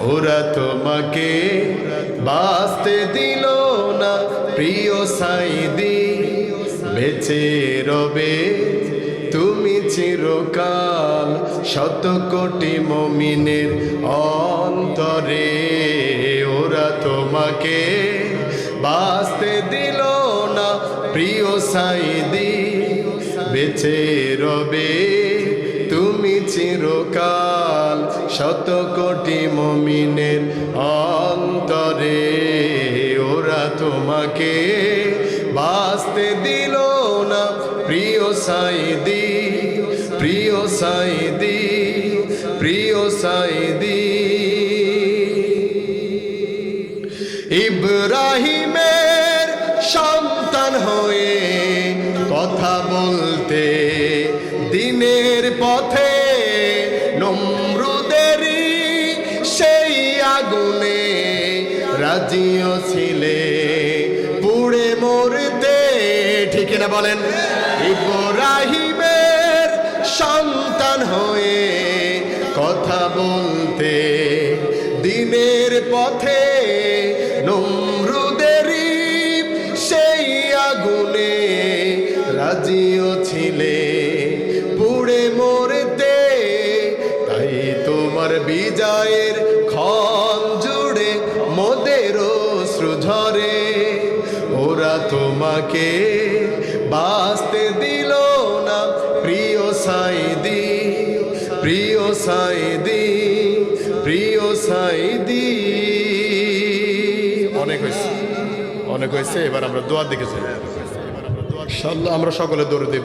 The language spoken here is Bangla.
ওরা তোমাকে বাঁচতে দিল না। প্রিয় সাইদি বেঁচে রবে। তুমি চিরকাল শত কোটি মমিনের অন্তরে। ওরা তোমাকে বাঁচতে দিল না। প্রিয় সাইদি বেঁচে রবে। তুমি চিরকাল শত কোটি মমিনের অন্তরে ওরা তোমাকে বাঁচতে দিল না। প্রিয় সাইদি প্রিয় সাইদি প্রিয় সাইদি ইব্রাহিমের সন্তান হয়ে কথা বলতে দিনের পথে সেই আগুনে রাজিও ছিলে, পুড়ে মরতে। ঠিক না বলেন? ইব্রাহিমের সন্তান হয়ে কথা বলতে, দিনের পথে নম্রুদেরই সেই আগুনে রাজিও ছিলে, পুড়ে মরতে। তাই তোমার বিজয়ের শ্রুঝরে ওরা তোমাকে বাঁচতে দিল না। প্রিয় সাইদি প্রিয় সাইদি প্রিয় সাইদি অনেক হয়েছে অনেক হয়েছে। এবার আমরা দোয়ার দিকে যাই। আমরা সকলে দৌড়ে দেব।